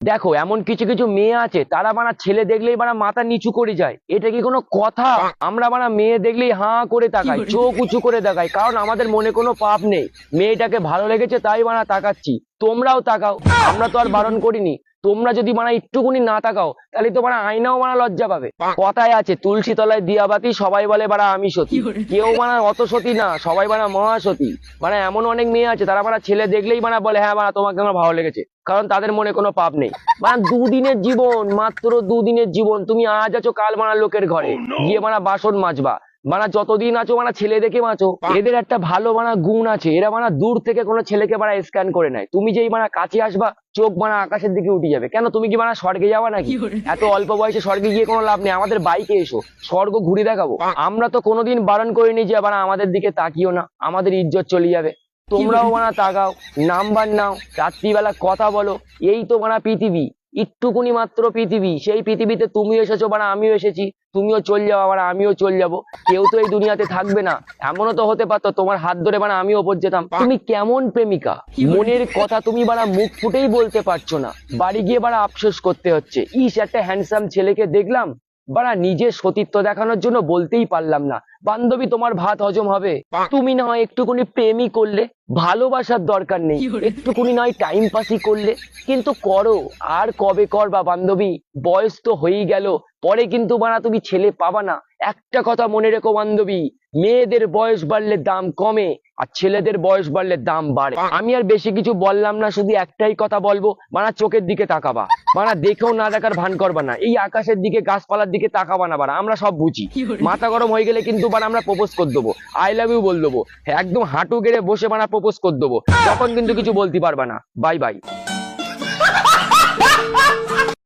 দেখো এমন কিছু কিছু মেয়ে আছে তারা বানা ছেলে দেখলেই বানা মাথা নিচু করে যায়। এটা কি কোনো কথা? আমরা বানা মেয়ে দেখলেই হাঁ করে তাকাই চোখ উঁচু করে তাকাই কারণ আমাদের মনে কোনো পাপ নেই। মেয়েটাকে ভালো লেগেছে তাই বানা তাকাচ্ছি। তোমরাও তাকাও। আমরা তো আর বারণ করিনি। তোমরা যদি মানে একটুকুনি না তাকাও তাহলে তো মানে আয়নাও মানে লজ্জা পাবে। কথায় আছে তুলসী তলায় দিয়াবাতি সবাই বলে বাড়া আমি সতী। কেউ মানে অত সতী না সবাই মানে মহাসতী মানে এমন অনেক মেয়ে আছে তারা মানে ছেলে দেখলেই মানে বলে হ্যাঁ মানে তোমাকে আমার ভালো লেগেছে। কারণ তাদের মনে কোনো পাপ নেই। মানে দুদিনের জীবন মাত্র দুদিনের জীবন তুমি আজ আছো কাল মানা লোকের ঘরে। গিয়ে মানা বাসন মাজবা। মানা যতদিন আছো মানা ছেলে দেখে বাঁচো এদের একটা ভালো মানা গুণ আছে। এরা মানা দূর থেকে কোনো ছেলেকে মানা স্ক্যান করে নেয়। তুমি যেই মানা কাছে আসবা চোখ মানা আকাশের দিকে উঠে যাবে। কেন? তুমি কি মানা স্বর্গে যাওয়া নাকি? এত অল্প বয়সে স্বর্গে গিয়ে কোনো লাভ নেই। আমাদের বাইকে এসো স্বর্গ ঘুরে দেখাবো। আমরা তো কোনোদিন বারণ করিনি যে মানা আমাদের দিকে তাকিও না। আমাদের ইজ্জত চলে যাবে। তোমরাও মানা তাকাও নাম্বার নাও রাত্রিবেলা কথা বলো। এই তো মানা পৃথিবী। একটুকুনি মাত্র পৃথিবী। সেই পৃথিবীতে তুমি এসেছ মানে আমিও এসেছি। তুমিও চল যাও আবার আমিও চল যাব। কেউ তো এই দুনিয়াতে থাকবে না। এমনও তো হতে পারতো তোমার হাত ধরে মানে আমি ওপর যেতাম। তুমি কেমন প্রেমিকা? মনের কথা তুমি বাড়া মুখ ফুটেই বলতে পারছ না। বাড়ি গিয়ে বাড়া আফসোস করতে হচ্ছে। ইস একটা হ্যান্ডসাম ছেলেকে দেখলাম বাড়া নিজের সতীত্ব দেখানোর জন্য বলতেই পারলাম না। বান্ধবী তোমার ভাত হজম হবে। তুমি না হয় একটুকুনি প্রেমই করলে ভালোবাসার দরকার নেই। একটুকুনি নয় টাইম পাসই করলে। কিন্তু করো আর কবে করবা বান্ধবী? বয়স তো হয়েই গেল। পরে কিন্তু বানা তুমি ছেলে পাবা না। একটা কথা মনে রেখো বান্ধবী মেয়েদের বয়স বাড়লে দাম কমে আর ছেলেদের বয়স বাড়লে দাম বাড়ে। আমি আর বেশি কিছু বললাম না শুধু একটাই কথা বলব মানা চোখের দিকে তাকাবা মানা দেখেও না দেখার ভান করবা না এই আকাশের দিকে গাছপালার দিকে তাকাবা না বাড়া আমরা সব বুঝি। মাথা গরম হয়ে গেলে কিন্তু বাড়া আমরা প্রপোজ করে দেবো আই লাভ ইউ বল দেবো একদম হাঁটু গেড়ে বসে বানা প্রপোজ করে দেবো তখন কিন্তু কিছু বলতে পারবা না বাই বাই।